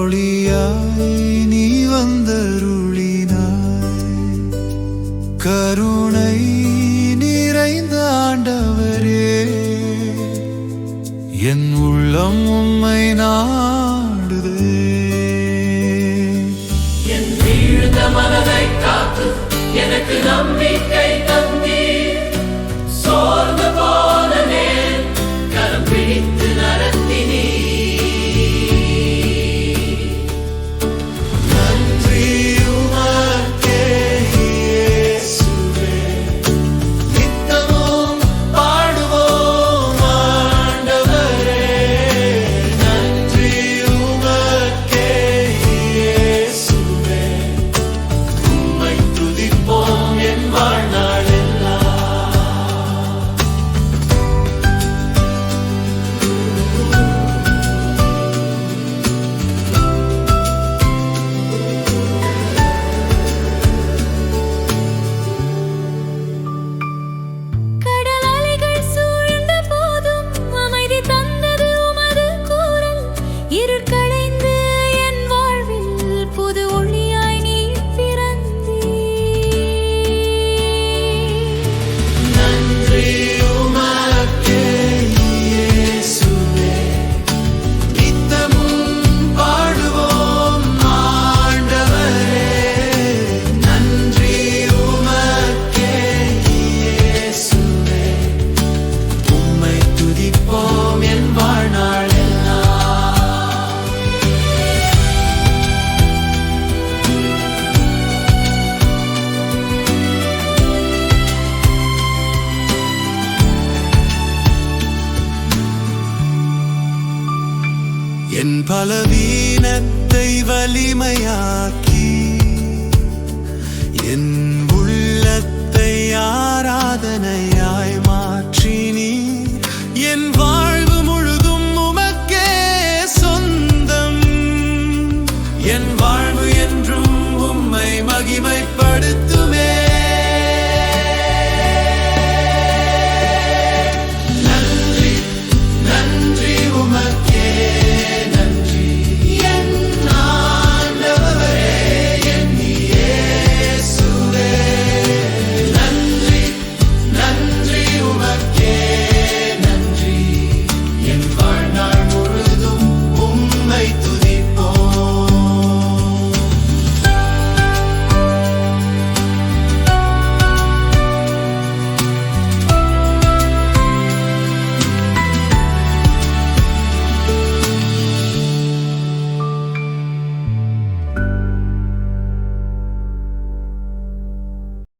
ஒளியாய் நீ வந்தருளினாய். கருணை நிறைந்த ஆண்டவரே என் உள்ளம் உம்மை நம்பிக்கை தந்த என் பலவீனத்தை வலிமையாக்கி என் உள்ளத்தை ஆராதனையாய் மாற்றினி என் வா